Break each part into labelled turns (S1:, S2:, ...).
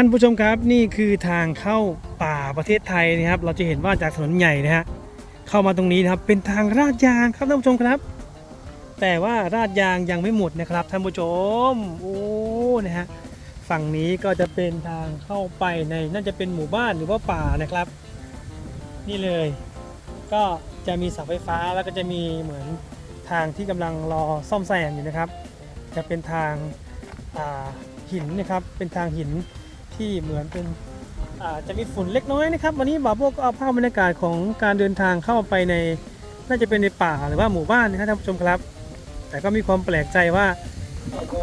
S1: ท่านผู้ชมครับนี่คือทางเข้าป่าประเทศไทยนะครับ เราจะเห็นว่าจากถนนใหญ่นะฮะเข้ามาตรงนี้นะครับเป็นทางราดยางครับท่านผู้ชมครับ แต่ว่าราดยางยังไม่หมดนะครับท่านผู้ชมโอ้นะฮะฝั่งนี้ก็จะเป็นทางเข้าไปในน่าจะเป็นหมู่บ้านหรือว่าป่านะครับ นี่เลย ก็จะมีเสาไฟฟ้าแล้วก็จะมีเหมือนทางที่กำลังรอซ่อมแซมอยู่นะครับ จะเป็นทางหินนะครับเป็นทางหิน ที่เหมือนเป็นจะมีฝุ่นเล็กน้อยนะครับ วันนี้บาโบก็เอาภาพบรรยากาศของการเดินทางเข้าไปในน่าจะเป็นในป่าหรือว่าหมู่บ้านนะครับท่านผู้ชมครับ แต่ก็มีความแปลกใจว่าโอ้โห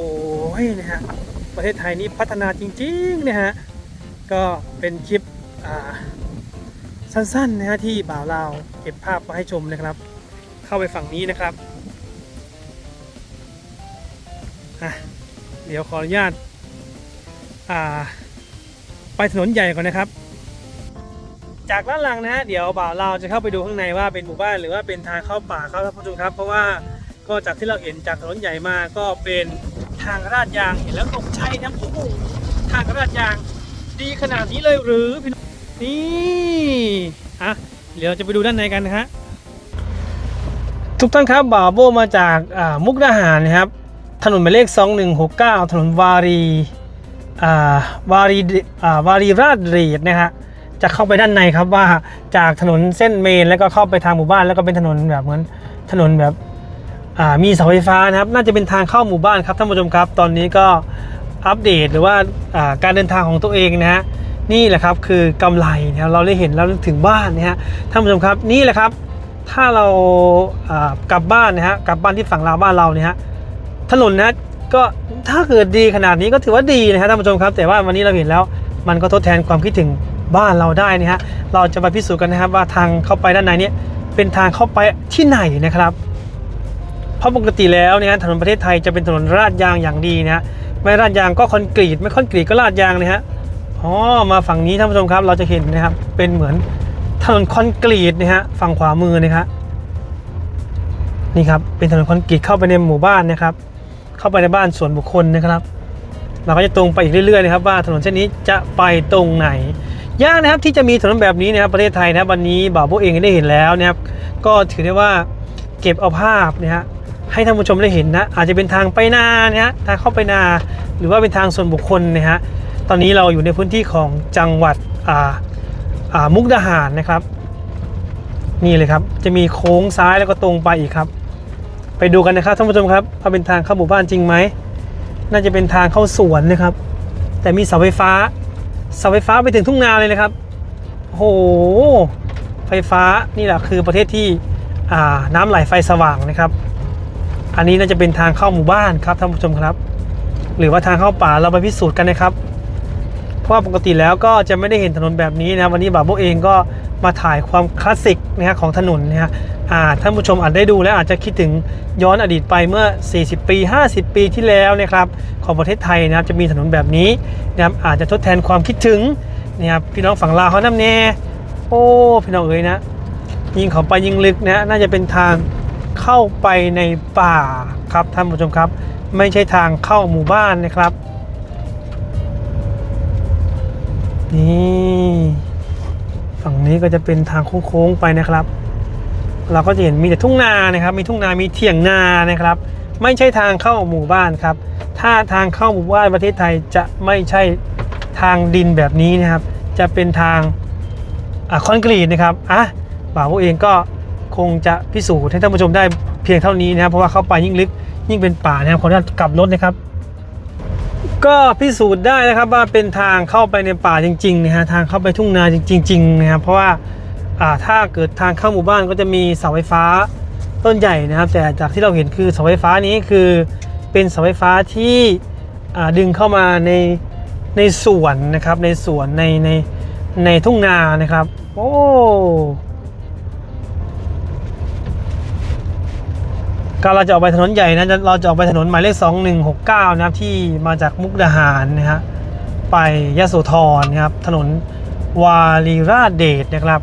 S1: นะฮะประเทศไทยนี้พัฒนาจริงๆนะฮะก็เป็นคลิปสั้นๆนะฮะที่บ่าวเราวเก็บภาพมาให้ชมนะครับ เข้าไปฝั่งนี้นะครับเดี๋ยวขออนุญาตอ่า ไปถนนใหญ่ก่อนนะครับ จากด้านหลังนะฮะเดี๋ยวบ่าวเราจะเข้าไปดูข้างในว่าเป็นหมู่บ้านหรือว่าเป็นทางเข้าป่าเข้าท่านผู้ชมครับ เพราะว่าก็จากที่เราเห็นจากถนนใหญ่มาก็เป็นทางราดยางเห็นแล้วตกใจนะโอ้โหทางราดยางดีขนาดนี้เลยหรือพี่นี่อะเดี๋ยวเราจะไปดูด้านในกันนะฮะทุกท่านครับบ่าวโบมาจากมุกดาหารนะครับ ถนนหมายเลข 2169 ถนนวารี วารีอ่าวารีราชเดนะฮะจะเข้าไปด้านในครับว่าจากถนนเส้นเมนแล้วก็เข้าไปทางหมู่บ้านแล้วก็เป็นถนนแบบเหมือนถนนแบบมีเสาไฟฟ้านะครับ น่าจะเป็นทางเข้าหมู่บ้านครับท่านผู้ชมครับ ตอนนี้ก็อัปเดตหรือว่าาการเดินทางของตัวเองนะฮะนี่แหละครับคือกำไรนะครับเราได้เห็นแล้วถึงบ้านนะฮะท่านผู้ชมครับนี่แหละครับ ถ้าเราอ่ากลับบ้านนะฮะกลับบ้านที่ฝั่งลาวบ้านเราเนี่ยฮะถนนนะ ก็ถ้าเกิดดีขนาดนี้ก็ถือว่าดีนะฮะท่านผู้ชมครับ แต่ว่าวันนี้เราเห็นแล้วมันก็ทดแทนความคิดถึงบ้านเราได้นะฮะเราจะมาพิสูจน์กันนะครับว่าทางเข้าไปด้านในนี้เป็นทางเข้าไปที่ไหนนะครับ เพราะปกติแล้วเนี่ยถนนประเทศไทยจะเป็นถนนราดยางอย่างดีนะฮะไม่ราดยางก็คอนกรีตไม่คอนกรีตก็ราดยางเลยฮะอ๋อมาฝั่งนี้ท่านผู้ชมครับเราจะเห็นนะครับเป็นเหมือนถนนคอนกรีตนะฮะฝั่งขวามือนะครับนี่ครับเป็นถนนคอนกรีตเข้าไปในหมู่บ้านนะครับ เข้าไปในบ้านส่วนบุคคลนะครับ เราก็จะตรงไปอีกเรื่อยๆนะครับว่าถนนเส้นนี้จะไปตรงไหนยากนะครับที่จะมีถนนแบบนี้นะครับประเทศไทยนะครับวันนี้บ่าวพวกเองได้เห็นแล้วนะครับก็ถือได้ว่าเก็บเอาภาพนะฮะให้ท่านผู้ชมได้เห็นนะอาจจะเป็นทางไปนานะฮะทางเข้าไปนา หรือว่าเป็นทางส่วนบุคคลนะฮะตอนนี้เราอยู่ในพื้นที่ของจังหวัดอ่าอ่ามุกดาหารนะครับ นี่เลยครับจะมีโค้งซ้ายแล้วก็ตรงไปอีกครับ ไปดูกันนะครับท่านผู้ชมครับว่าเป็นทางเข้าหมู่บ้านจริงไหมน่าจะเป็นทางเข้าสวนนะครับ แต่มีเสาไฟฟ้าเสาไฟฟ้าไปถึงทุ่งนาเลยนะครับโอ้โหไฟฟ้านี่แหละคือประเทศที่น้ำไหลไฟสว่างนะครับ อันนี้น่าจะเป็นทางเข้าหมู่บ้านครับท่านผู้ชมครับ หรือว่าทางเข้าป่าเราไปพิสูจน์กันนะครับ เพราะปกติแล้วก็จะไม่ได้เห็นถนนแบบนี้นะวันนี้บาโบเองก็มาถ่ายความคลาสสิกนะฮะของถนนนะฮะท่านผู้ชมอาจได้ดูแล้วอาจจะคิดถึงย้อนอดีตไปเมื่อ 40 ปี 50 ปีที่แล้วนะครับของประเทศไทยนะครับจะมีถนนแบบนี้นะครับอาจจะทดแทนความคิดถึงนะครับพี่น้องฝั่งลาวเขานำแน่โอ้พี่น้องเอ๋ยนะยิงเขาไปยิงลึกนะน่าจะเป็นทางเข้าไปในป่าครับท่านผู้ชมครับ ไม่ใช่ทางเข้าหมู่บ้านนะครับ นี่ฝั่งนี้ก็จะเป็นทางโค้งๆไปนะครับ เราก็จะเห็นมีแต่ทุ่งนานะครับ มีทุ่งนามีเถียงนานะครับ ไม่ใช่ทางเข้าหมู่บ้านครับ ถ้าทางเข้าหมู่บ้านประเทศไทยจะไม่ใช่ทางดินแบบนี้นะครับ จะเป็นทางอคอนกรีตนะครับอะบ่าวเองก็คงจะพิสูจน์ให้ท่านผู้ชมได้เพียงเท่านี้นะครับ เพราะว่าเข้าไปยิ่งลึกยิ่งเป็นป่านะครับขออนุญาตกลับรถนะครับ ก็พิสูจน์ได้นะครับว่าเป็นทางเข้าไปในป่าจริงๆนะฮะทางเข้าไปทุ่งนาจริงๆนะครับเพราะว่าอ่าถ้าเกิดทางเข้าหมู่บ้านก็จะมีเสาไฟฟ้าต้นใหญ่นะครับ แต่จากที่เราเห็นคือเสาไฟฟ้านี้คือเป็นเสาไฟฟ้าที่อ่าดึงเข้ามาในในสวนนะครับในสวนในในในทุ่งนานะครับ โอ้ ก็เราจะออกไปถนนใหญ่นะเราจะออกไปถนนหมายเลข 2169 นะครับที่มาจากมุกดาหารนะฮะไปยะโสธรนะครับถนนวารีราชเดชนะครับ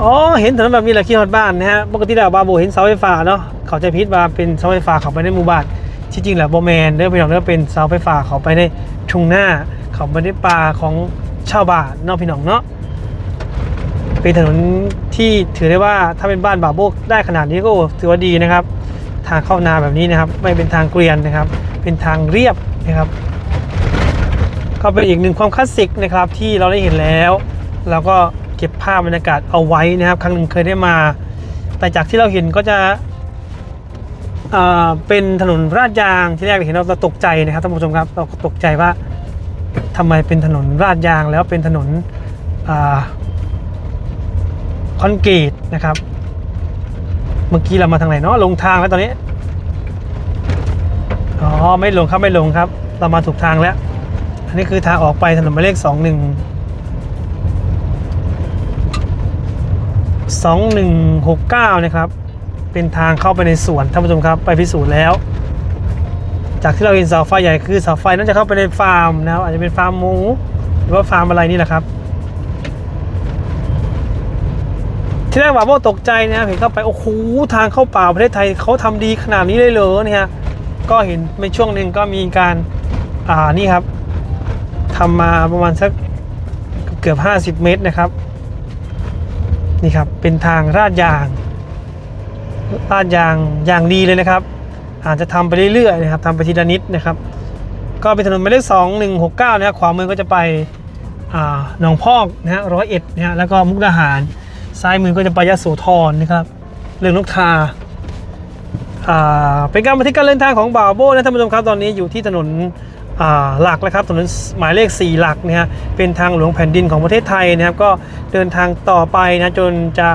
S1: อ๋อเห็นถนนแบบนี้แหละขี้ฮอดบ้านนะฮะปกติแล้วบาโบเห็นเสาไฟฟ้าเนาะเขาใจพิษว่าเป็นเสาไฟฟ้าเขาไปในหมู่บ้านที่จริงแล้วโบแมนเด้อพี่น้องเด้อเป็นเสาไฟฟ้าเขาไปในทุ่งหน้าเขาไม่ได้ป่าของชาวบ้านเนาะพี่น้องเนาะ เป็นถนนที่ถือได้ว่าถ้าเป็นบ้านบาโบกได้ขนาดนี้ก็ถือว่าดีนะครับ ทางเข้านาแบบนี้นะครับ ไม่เป็นทางเกวียนนะครับ เป็นทางเรียบนะครับ ก็เป็นอีกหนึ่งความคลาสสิกนะครับที่เราได้เห็นแล้ว เราก็เก็บภาพบรรยากาศเอาไว้นะครับ ครั้งหนึ่งเคยได้มา แต่จากที่เราเห็นก็จะเป็นถนนราดยางที่แรกเห็นเราตกใจนะครับท่านผู้ชมครับ เราตกใจว่าทำไมเป็นถนนราดยางแล้วเป็นถนน คอนกรีตนะครับ เมื่อกี้เรามาทางไหนเนาะลงทางแล้วตอนนี้อ๋อไม่ลงครับไม่ลงครับ เรามาถูกทางแล้ว อันนี้คือทางออกไปถนนหมายเลขสองหนึ่งสองหนึ่งหกเก้านะครับ เป็นทางเข้าไปในสวนท่านผู้ชมครับ ไปพิสูจน์แล้ว จากที่เราเห็นเสาไฟใหญ่คือเสาไฟน่าจะเข้าไปในฟาร์มนะครับอาจจะเป็นฟาร์มหมู หรือว่าฟาร์มอะไรนี่แหละครับ ที่แรกว่าโมตกใจนะครับเห็นเข้าไป โอ้โห ทางเข้าป่าประเทศไทยเขาทำดีขนาดนี้เลยเหรอเนี่ย ก็เห็นในช่วงหนึ่งก็มีการอ่านี่ครับทำมาประมาณสักเกือบ 50 เมตรนะครับ นี่ครับ เป็นทางราดยางราดยางอย่างดีเลยนะครับ อาจจะทำไปเรื่อยๆนะครับทำไปทีละนิดนะครับ ก็เป็นถนนหมายเลขสองหนึ่งหกเก้านะครับขวามือก็จะไปหนองพอกนะฮะร้อยเอ็ดนะฮะแล้วก็มุกดาหาร ซ้ายมือก็จะไปยะโสธรนะครับ เรื่องนกทาอ่าเป็นการบันทึกการเดินทางของบ่าวโบนะท่านผู้ชมครับตอนนี้อยู่ที่ถนนอ่าหลักแล้วครับถนนหมายเลข 4 หลักนะฮะเป็นทางหลวงแผ่นดินของประเทศไทยนะครับก็เดินทางต่อไปนะจนจะ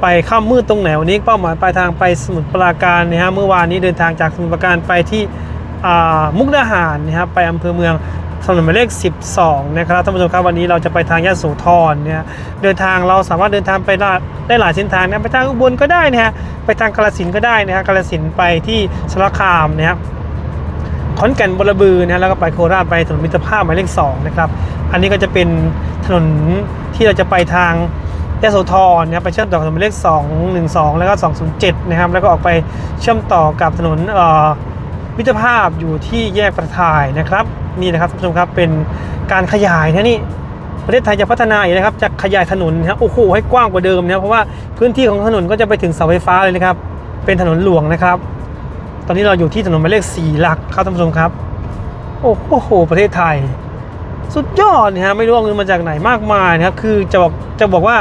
S1: ไปข้ามมืดตรงไหนวันนี้เป้าหมายปลายทางไปสมุทรปราการนะฮะเมื่อวานนี้เดินทางจากสมุทรปราการไปที่อ่ามุกดาหารนะครับไปอำเภอเมือง ถนนหมายเลข 12 นะครับท่านผู้ชมครับวันนี้เราจะไปทางยะโสธรเนี่ยเดินทางเราสามารถเดินทางไปได้หลายเส้นทางนะไปทางอุบลก็ได้นะฮะไปทางกาฬสินก็ได้นะฮะกาฬสินไปที่สารคามนะครับขอนแก่นบรบือนะแล้วก็ไปโคราชไปถนนมิตรภาพหมายเลขสองนะครับอันนี้ก็จะเป็นถนนที่เราจะไปทางยโสธรนะครับไปเชื่อมต่อถนนหมายเลข 2 1 2 แล้วก็ 207 นะครับแล้วก็ออกไปเชื่อมต่อกับถนนเอ่อ มิตรภาพอยู่ที่แยกประทายนะครับนี่นะครับท่านผู้ชมครับเป็นการขยายนะนี่ประเทศไทยจะพัฒนาอีกนะครับจะขยายถนนนะโอ้โหให้กว้างกว่าเดิมนะเพราะว่าพื้นที่ของถนนก็จะไปถึงเสาไฟฟ้าเลยนะครับ เป็นถนนหลวงนะครับ ตอนนี้เราอยู่ที่ถนนหมายเลขสี่หลักครับท่านผู้ชมครับ โอ้โห ประเทศไทย สุดยอดนะฮะไม่รู้เอาเงินมาจากไหนมากมายนะครับคือจะบอกจะบอกว่า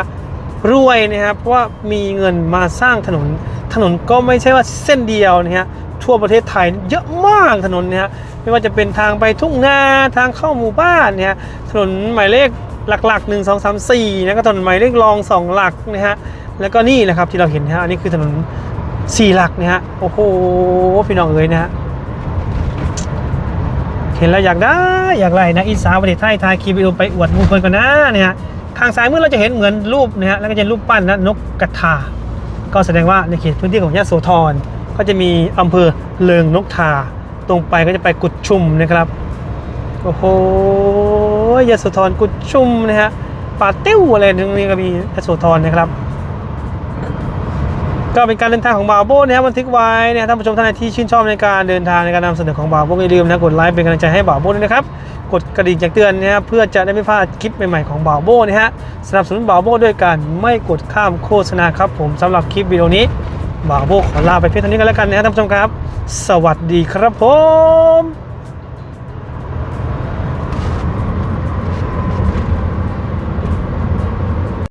S1: รวยนะครับเพราะว่ามีเงินมาสร้างถนนถนนก็ไม่ใช่ว่าเส้นเดียวนะฮะ ทั่วประเทศไทยเยอะมากถนนเนี่ยไม่ว่าจะเป็นทางไปทุ่งนาทางเข้าหมู่บ้านเนี่ยถนนหมายเลขหลักๆ 1 2 3 4นะก็ถนนหมายเลขรองสองหลักนะฮะแล้วก็นี่นะครับที่เราเห็นนะฮะอันนี้คือถนนสี่หลักนะฮะโอ้โหพี่น้องเอ๋ยนะฮะเห็นแล้วอยากได้อยากไรนะอีสานประเทศไทยทายคลิปวิดีโอไปอวดมูเพิ่นก่อนนะเนี่ยทางซ้ายมือเราจะเห็นเหมือนรูปนะฮะแล้วก็จะเป็นรูปปั้นนะนกกระทาก็แสดงว่าในเขตพื้นที่ของยะโสธร ก็จะมีอำเภอเลิงนกทา ตรงไปก็จะไปกุดชุมนะครับ โอ้โหยโสธรกุดชุมนะฮะป่าเต้วอะไรตรงนี้ก็มียโสธรนะครับ ก็เป็นการเดินทางของบาโบนะครับบันทึกไว้นะท่านผู้ชมท่านใดที่ชื่นชอบในการเดินทางในการนำเสนอของบาโบอย่าลืมนะกดไลค์เป็นกำลังใจให้บาโบด้วยนะครับกดกระดิ่งแจ้งเตือนนะครับเพื่อจะได้ไม่พลาดคลิปใหม่ๆของบาโบนะฮะสนับสนุนบาโบด้วยการไม่กดข้ามโฆษณาครับผมสำหรับคลิปวิดีโอนี้ บาโบขอลาไปเพียงเท่านี้กันแล้วกันนะครับท่านผู้ชมครับ สวัสดีครับผม